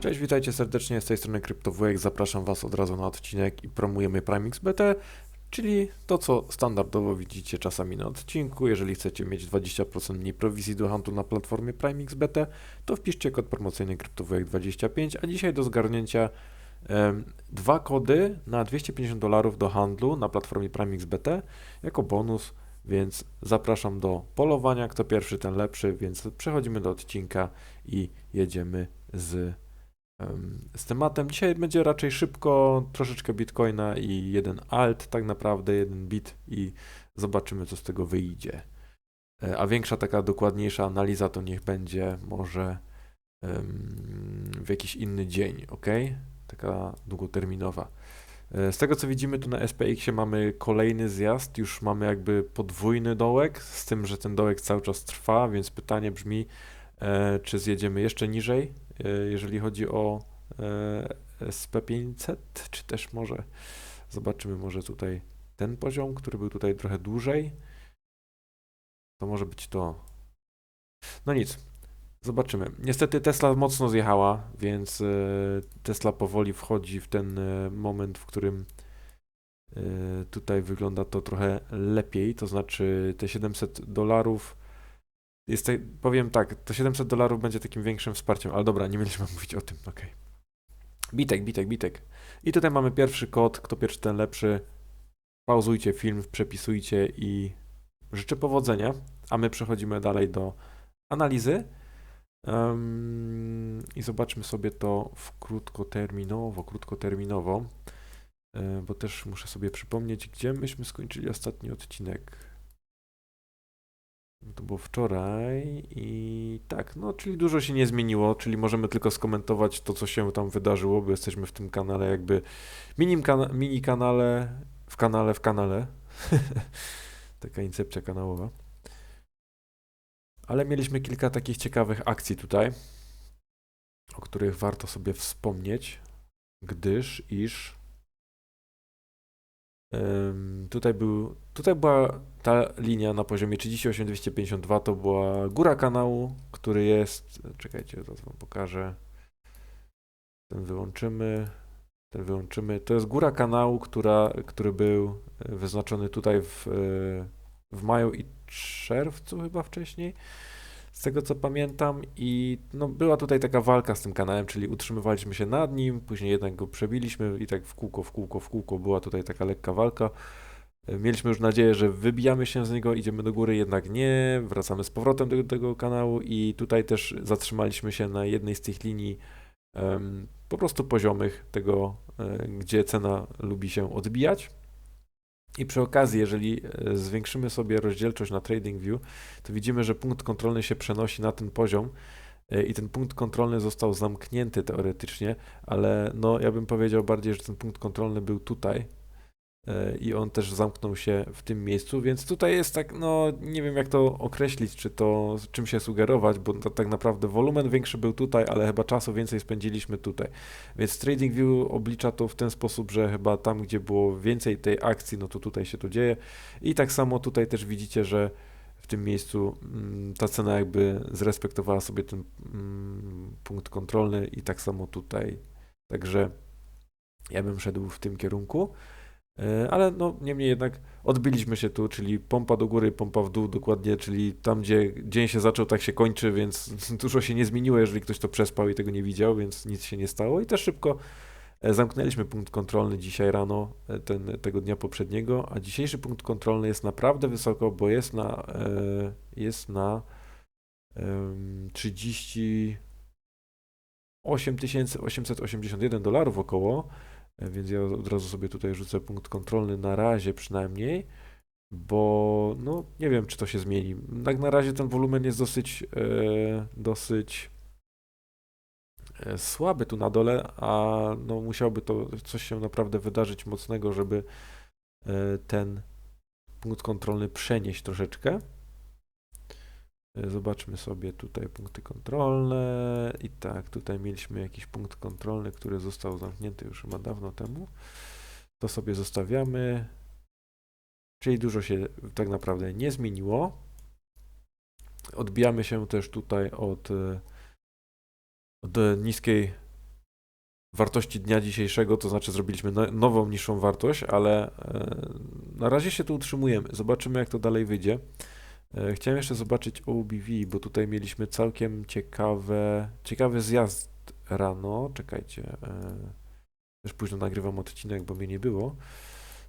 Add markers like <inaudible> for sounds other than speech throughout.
Cześć, witajcie serdecznie z tej strony CryptoWujek. Zapraszam Was od razu na odcinek i promujemy PrimeXBT, czyli to, co standardowo widzicie czasami na odcinku. Jeżeli chcecie mieć 20% mniej prowizji do handlu na platformie PrimeXBT, to wpiszcie kod promocyjny CryptoWujek25, a dzisiaj do zgarnięcia em, dwa kody na 250 dolarów do handlu na platformie PrimeXBT jako bonus, więc zapraszam do polowania. Kto pierwszy, ten lepszy, więc przechodzimy do odcinka i jedziemy z z tematem. Dzisiaj będzie raczej szybko, troszeczkę bitcoina i jeden alt, tak naprawdę jeden bit i zobaczymy, co z tego wyjdzie. E, A większa, taka dokładniejsza analiza to niech będzie może w jakiś inny dzień, ok? Taka długoterminowa. E, Z tego co widzimy tu na SPX mamy kolejny zjazd, już mamy jakby podwójny dołek, z tym, że ten dołek cały czas trwa, więc pytanie brzmi, e, czy zjedziemy jeszcze niżej, jeżeli chodzi o e, SP500, czy też może zobaczymy może tutaj ten poziom, który był tutaj trochę dłużej. To może być to. No nic, zobaczymy. Niestety Tesla mocno zjechała, więc e, Tesla powoli wchodzi w ten e, moment, w którym e, tutaj wygląda to trochę lepiej, to znaczy te 700 dolarów jest, te- powiem tak, to 700 dolarów będzie takim większym wsparciem, ale dobra, nie mieliśmy <laughs> mówić o tym, okej. Bitek, bitek, bitek. I tutaj mamy pierwszy kod, kto pierwszy, ten lepszy. Pauzujcie film, przepisujcie i życzę powodzenia, a my przechodzimy dalej do analizy. Em, I zobaczmy sobie to w krótkoterminowo, krótkoterminowo, e, bo też muszę sobie przypomnieć, gdzie myśmy skończyli ostatni odcinek. To było wczoraj i tak, no czyli dużo się nie zmieniło, czyli możemy tylko skomentować to, co się tam wydarzyło, bo jesteśmy w tym kanale jakby minim kana- mini kanale, w kanale, w kanale. <laughs> Taka incepcja kanałowa. Ale mieliśmy kilka takich ciekawych akcji tutaj, o których warto sobie wspomnieć, gdyż iż tutaj, był, tutaj była ta linia na poziomie 38252, to była góra kanału, który jest, czekajcie, zaraz wam pokażę, ten wyłączymy, ten wyłączymy, to jest góra kanału, która, który był e, wyznaczony tutaj w, e, w maju i czerwcu chyba wcześniej, z tego co pamiętam i no, była tutaj taka walka z tym kanałem, czyli utrzymywaliśmy się nad nim, później jednak go przebiliśmy i tak w kółko, w kółko, w kółko była tutaj taka lekka walka. E, Mieliśmy już nadzieję, że wybijamy się z niego, idziemy do góry, jednak nie, wracamy z powrotem do tego kanału i tutaj też zatrzymaliśmy się na jednej z tych linii em, po prostu poziomych tego, e, gdzie cena lubi się odbijać. I przy okazji, jeżeli e, zwiększymy sobie rozdzielczość na TradingView, to widzimy, że punkt kontrolny się przenosi na ten poziom e, i ten punkt kontrolny został zamknięty teoretycznie, ale no ja bym powiedział bardziej, że ten punkt kontrolny był tutaj i on też zamknął się w tym miejscu, więc tutaj jest tak, no nie wiem jak to określić, czy to czym się sugerować, bo to, tak naprawdę wolumen większy był tutaj, ale chyba czasu więcej spędziliśmy tutaj. Więc TradingView oblicza to w ten sposób, że chyba tam, gdzie było więcej tej akcji, no to tutaj się to dzieje. I tak samo tutaj też widzicie, że w tym miejscu mm, ta cena jakby zrespektowała sobie ten mm, punkt kontrolny i tak samo tutaj. Także ja bym szedł w tym kierunku. E, Ale no, niemniej jednak odbiliśmy się tu, czyli pompa do góry, pompa w dół dokładnie, czyli tam, gdzie dzień się zaczął, tak się kończy, więc <laughs> dużo się nie zmieniło, jeżeli ktoś to przespał i tego nie widział, więc nic się nie stało. I też szybko e, zamknęliśmy punkt kontrolny dzisiaj rano, e, ten, tego dnia poprzedniego, a dzisiejszy punkt kontrolny jest naprawdę wysoko, bo jest na, jest na em, 38 881 dolarów około. Więc ja od razu sobie tutaj rzucę punkt kontrolny na razie przynajmniej, bo no nie wiem, czy to się zmieni. Tak na razie ten wolumen jest dosyć, e, dosyć e, słaby tu na dole, a no musiałby to coś się naprawdę wydarzyć mocnego, żeby e, ten punkt kontrolny przenieść troszeczkę. E, Zobaczmy sobie tutaj punkty kontrolne. I tak, tutaj mieliśmy jakiś punkt kontrolny, który został zamknięty już chyba dawno temu. To sobie zostawiamy. Czyli dużo się tak naprawdę nie zmieniło. Odbijamy się też tutaj od, e, od niskiej wartości dnia dzisiejszego, to znaczy zrobiliśmy no, nową, niższą wartość, ale e, na razie się tu utrzymujemy. Zobaczymy, jak to dalej wyjdzie. E, Chciałem jeszcze zobaczyć OBV, bo tutaj mieliśmy całkiem ciekawe, ciekawy zjazd rano. Czekajcie. e, Też późno nagrywam odcinek, bo mnie nie było.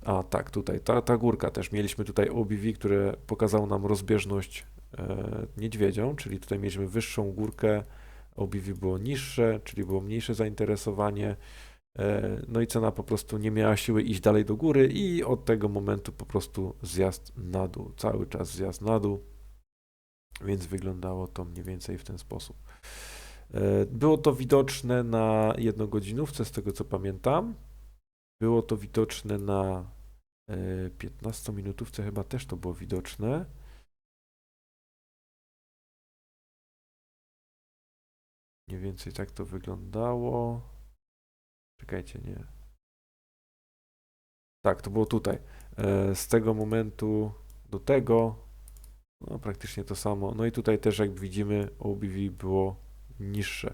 A tak, tutaj, ta, ta górka też. Mieliśmy tutaj OBV, które pokazało nam rozbieżność e, niedźwiedzią, czyli tutaj mieliśmy wyższą górkę, OBV było niższe, czyli było mniejsze zainteresowanie. E, No i cena po prostu nie miała siły iść dalej do góry i od tego momentu po prostu zjazd na dół, cały czas zjazd na dół, więc wyglądało to mniej więcej w ten sposób. E, Było to widoczne na jednogodzinówce, z tego co pamiętam. Było to widoczne na e, 15-minutówce, chyba też to było widoczne. Mniej więcej tak to wyglądało. Czekajcie, nie. Tak, to było tutaj. E, Z tego momentu do tego, no praktycznie to samo. No i tutaj też, jak widzimy, OBV było niższe.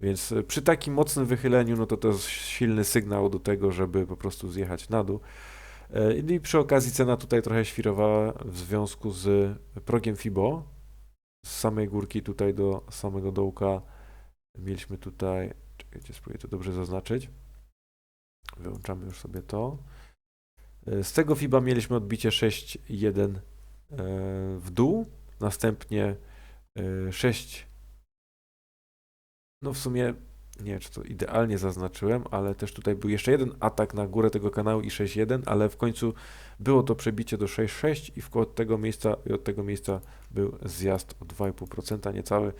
Więc e, przy takim mocnym wychyleniu, no to to jest silny sygnał do tego, żeby po prostu zjechać na dół. E, I przy okazji cena tutaj trochę świrowała w związku z progiem FIBO. Z samej górki tutaj do samego dołka mieliśmy tutaj, czekajcie, spróbuję to dobrze zaznaczyć. Wyłączamy już sobie to. E, Z tego FIBA mieliśmy odbicie 6,1 e, w dół, następnie e, 6 no w sumie nie czy to idealnie zaznaczyłem, ale też tutaj był jeszcze jeden atak na górę tego kanału i 6.1, ale w końcu było to przebicie do 6.6 i od tego miejsca i od tego miejsca był zjazd o 2,5% niecały.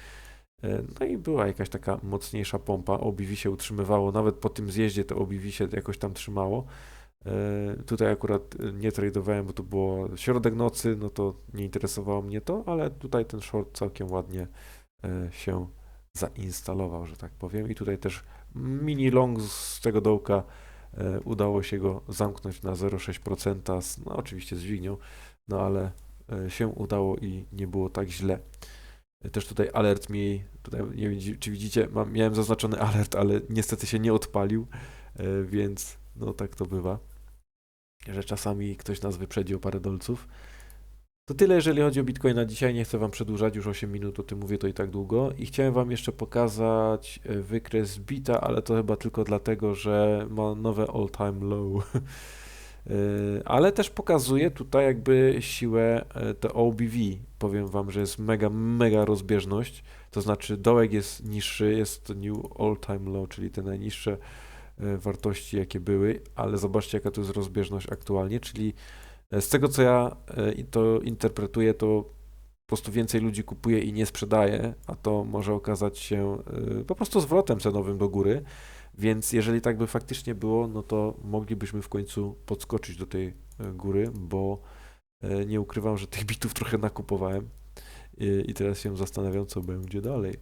E, No i była jakaś taka mocniejsza pompa. OBV się utrzymywało, nawet po tym zjeździe to OBV się jakoś tam trzymało. E, Tutaj akurat nie tradowałem, bo to było środek nocy, no to nie interesowało mnie to, ale tutaj ten short całkiem ładnie e, się zainstalował, że tak powiem. I tutaj też mini long z tego dołka udało się go zamknąć na 0,6%, z, no oczywiście z dźwignią, no ale się udało i nie było tak źle. Też tutaj alert mi, tutaj nie wiem czy widzicie, mam, miałem zaznaczony alert, ale niestety się nie odpalił, e, więc no tak to bywa, że czasami ktoś nas wyprzedzi o parę dolców. To tyle, jeżeli chodzi o Bitcoina dzisiaj. Nie chcę Wam przedłużać, już 8 minut o tym mówię, to i tak długo. I chciałem Wam jeszcze pokazać e, wykres Bita, ale to chyba tylko dlatego, że ma nowe all-time low. <laughs> E, Ale też pokazuje tutaj jakby siłę e, to OBV. Powiem Wam, że jest mega, mega rozbieżność. To znaczy dołek jest niższy, jest to new all-time low, czyli te najniższe e, wartości, jakie były, ale zobaczcie, jaka to jest rozbieżność aktualnie, czyli Z tego, co ja to interpretuję, to po prostu więcej ludzi kupuje i nie sprzedaje, a to może okazać się po prostu zwrotem cenowym do góry. Więc jeżeli tak by faktycznie było, no to moglibyśmy w końcu podskoczyć do tej e, góry, bo e, nie ukrywam, że tych bitów trochę nakupowałem i, teraz się zastanawiam, co będzie dalej.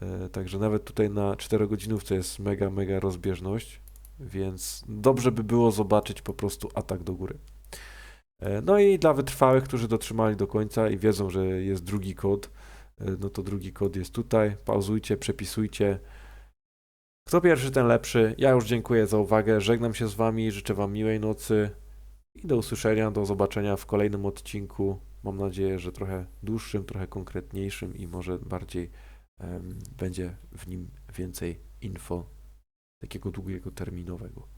E, Także nawet tutaj na 4 godzinówce jest mega, mega rozbieżność, więc dobrze by było zobaczyć po prostu atak do góry. No i dla wytrwałych, którzy dotrzymali do końca i wiedzą, że jest drugi kod, no to drugi kod jest tutaj. Pauzujcie, przepisujcie. Kto pierwszy, ten lepszy. Ja już dziękuję za uwagę. Żegnam się z Wami, życzę Wam miłej nocy i do usłyszenia, do zobaczenia w kolejnym odcinku. Mam nadzieję, że trochę dłuższym, trochę konkretniejszym i może bardziej em, będzie w nim więcej info takiego długiego terminowego.